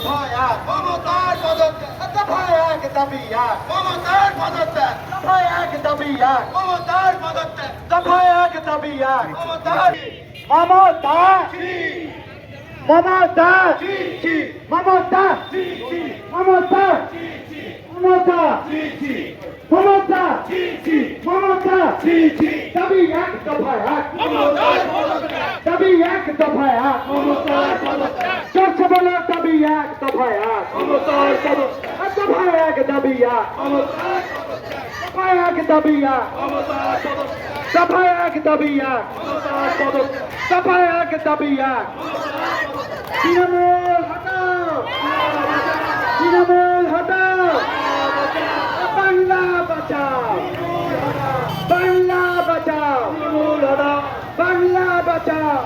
দফা এক মমতার পদত্যাগ দফা এক দাবি এক মমতার পদত্যাগ দফা এক দাবি এক মমতার পদত্যাগ দফা এক দাবি এক মমতার মমতা মমতা মমতা মমতা মমতা মমতা মমতা দাবি এক দফা এক দাবি এক দফা এক চর্চা বলো দাবি এক দফা এক। দফা এক দাবি এক। দফা এক দাবি এক। দফা এক দাবি এক। দফা এক দাবি এক। তৃণমূল হটাও। তৃণমূল হটাও। বাংলা বাঁচাও। বাংলা বাঁচাও। বাংলা বাঁচাও।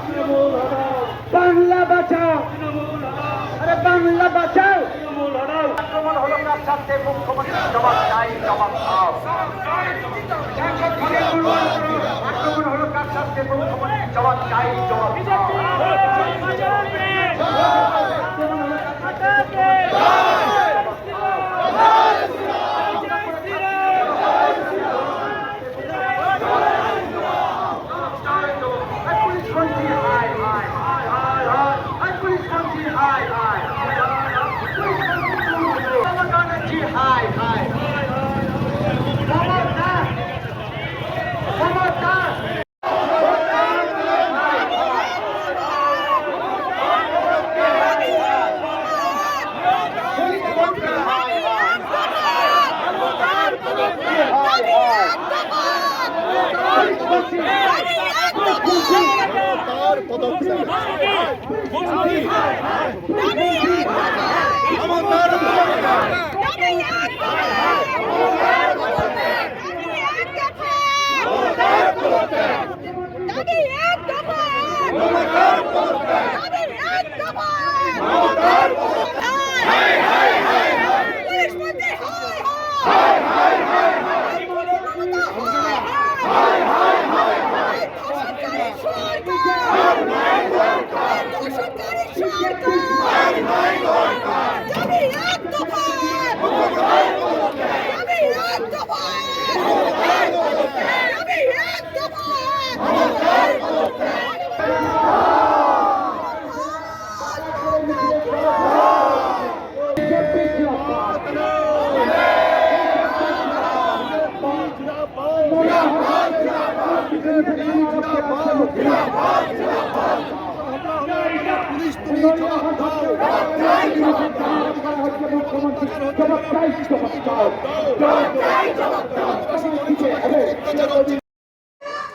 বাংলা বাঁচাও। বাংলা বাঁচাও আক্রমণ হলো কার সাথে মুখ্যমন্ত্রী জবাব চাই জবাব দাও আক্রমণ হলো কার সাথে মুখ্যমন্ত্রী জবাব চাই জবাব দাও পুলিশ মন্ত্রী হাই হাই হাই হাই হাই পুলিশ মন্ত্রী হাই হাই ব্যানার্জি হাই হাই মমতা মমতা পুলিশ মন্ত্রী হাই হাই পুলিশ মন্ত্রী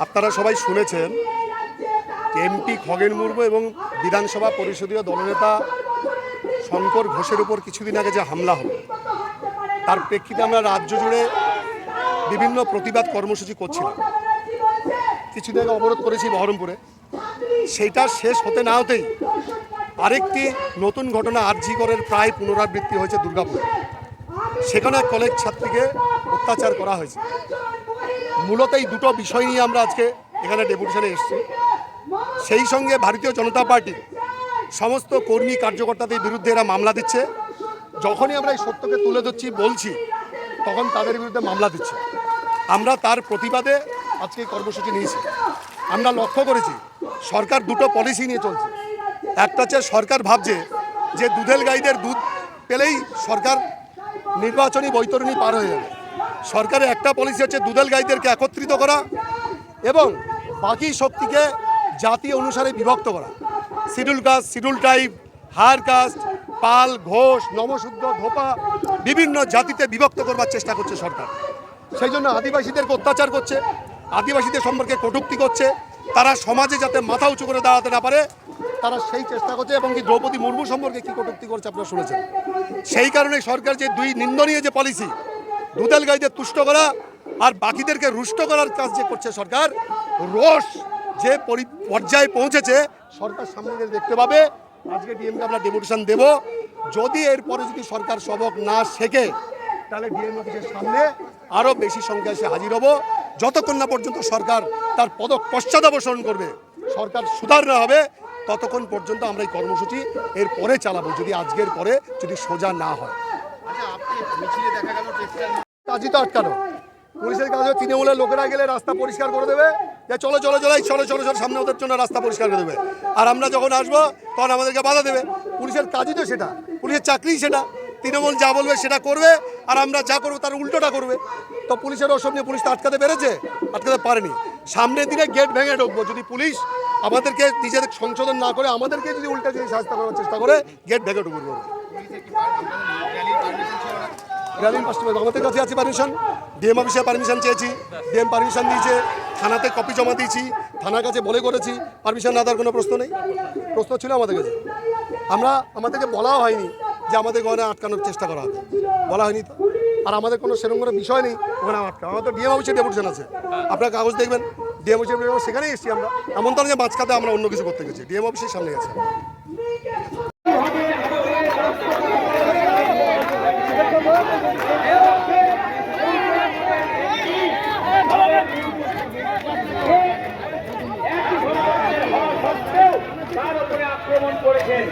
আপনারা সবাই শুনেছেন এমপি খগেন মুর্মু এবং বিধানসভা পরিষদীয় দলনেতা শঙ্কর ঘোষের উপর কিছুদিন আগে যে হামলা হলো, তার প্রেক্ষিতে আমরা রাজ্য জুড়ে বিভিন্ন প্রতিবাদ কর্মসূচি করছিলাম। কিছুদিন আগে অবরোধ করেছি বহরমপুরে। সেইটা শেষ হতে না হতেই আরেকটি নতুন ঘটনা আরজিগড়ের প্রায় পুনরাবৃত্তি হয়েছে দুর্গাপুরে। সেখানে কলেজ ছাত্রীকে অত্যাচার করা হয়েছে। মূলত এই দুটো বিষয় নিয়ে আমরা আজকে এখানে ডেপুটেশনে এসেছি। সেই সঙ্গে ভারতীয় জনতা পার্টি সমস্ত কর্মী কার্যকর্তাদের বিরুদ্ধে এরা মামলা দিচ্ছে। যখনই আমরা এই সত্যকে তুলে ধরছি, বলছি, তখন তাদের বিরুদ্ধে মামলা দিচ্ছে। আমরা তার প্রতিবাদে আজকে কর্মসূচি নিয়েছি। আমরা লক্ষ্য করেছি, সরকার দুটো পলিসি নিয়ে চলছে। একটা হচ্ছে সরকার ভাবছে যে দুধেল গাইদের দুধ পেলেই সরকার নির্বাচনী বৈতরণী পার হয়ে যাবে। সরকারের একটা পলিসি হচ্ছে দুধেল গাইদেরকে একত্রিত করা এবং বাকি শক্তিকে জাতি অনুসারে বিভক্ত করা। Schedule caste, schedule type higher caste, Pal, Ghosh Namasudra ধোপা, বিভিন্ন জাতিতে বিভক্ত করবার চেষ্টা করছে সরকার। সেই জন্য আদিবাসীদেরকে অত্যাচার করছে। আদিবাসীদের সম্পর্কে কটূক্তি করছে, তারা সমাজে যাতে মাথা উঁচু করে দাঁড়াতে না পারে, তারা সেই চেষ্টা করছে এবং কি দ্রৌপদী মুর্মু সম্পর্কে কী কটূক্তি করছে আপনারা শুনেছেন। সেই কারণে সরকার যে দুই নিন্দনীয় যে পলিসি দুধাল গাইদের তুষ্ট করা আর বাকিদেরকে রুষ্ট করার কাজ যে করছে সরকার, রোষ যে পরি- পর্যায়ে পৌঁছেছে, সরকার সামনে দেখতে পাবে। আজকে ডিএমকে আমরা ডেপুটেশন দেব। যদি এরপরে যদি সরকার সবক না শেখে তাহলে ডিএম অফিসের সামনে আরও বেশি সংখ্যায় এসে হাজির হব। যতক্ষণ না পর্যন্ত সরকার তার পদক পশ্চাদাবসরণ করবে সরকার সুধার না হবে ততক্ষণ পর্যন্ত আমরা এই কর্মসূচি এর পরে চালাবো যদি আজকের পরে যদি সোজা না হয়। কাজই তো আটকানো। পুলিশের কাজ তৃণমূলের লোকেরা গেলে রাস্তা পরিষ্কার করে দেবে। যে চলো চলো চলো চলো চলো চলো সামনে ওদের জন্য রাস্তা পরিষ্কার করে দেবে। আর আমরা যখন আসব তখন আমাদেরকে বাধা দেবে। পুলিশের কাজই তো সেটা। পুলিশের চাকরি সেটা। তৃণমূল যা বলবে সেটা করবে, আর আমরা যা করব তার উল্টোটা করবে। তো পুলিশের ওসব নিয়ে পুলিশ তো আটকাতে পেরেছে, আটকাতে পারেনি। সামনের দিনে গেট ভেঙে ঢুকবো। যদি পুলিশ আমাদেরকে নিজেদের সংশোধন না করে, আমাদেরকে যদি উল্টা যদি শাস্তি করার চেষ্টা করে গেট ভেঙে ঢুকবো পাশে আমাদের কাছে আছে পারমিশন ডিএম অফিসে পারমিশন চেয়েছি। ডিএম পারমিশন দিয়েছে। থানাতে কপি জমা দিয়েছি। থানার কাছে বলে করেছি। পারমিশন না দেওয়ার কোনো প্রশ্ন নেই। প্রশ্ন ছিল আমাদের কাছে। আমরা, আমাদেরকে বলাও হয়নি। যে আমাদের ওখানে আটকানোর চেষ্টা করা হবে বলা হয়নি তো। আর আমাদের কোনো সেরকম কোনো বিষয় নেই ওখানে আটকা। আমাদের তো ডিএম অফিসে ডেপুটেশন আছে। আপনার কাগজ দেখবেন, ডিএম অফিসে সেখানেই এসেছি আমরা। এমন তো যে মাঝখাতে আমরা অন্য কিছু করতে গেছি। ডিএম অফিসের সামনে আছে। উপরে আক্রমণ করেছেন।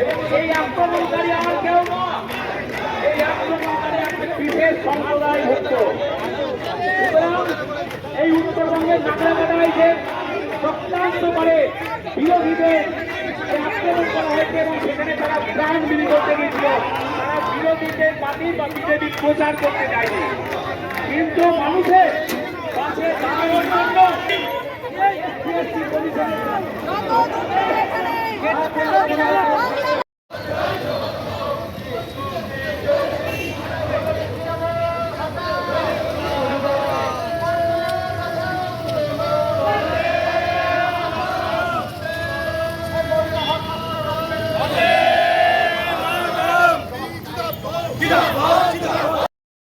এবং এই আক্রমণকারী আর কেউ না। এই আক্রমণকারী একটা বিশেষ সম্প্রদায় ভুক্ত। এই উত্তরবঙ্গের নাগরাকাটায় যে চক্রান্ত করে বিরোধীদের আক্রমণ করা হয়েছে এবং সেখানে তারা প্রাণ বিলি করতে গিয়েছিল। তারা বিরোধীদের পার্টি বা বিজেপি প্রচার করতে যায়নি। কিন্তু মানুষের পাশে দাঁড়ানোর জন্য এই CSC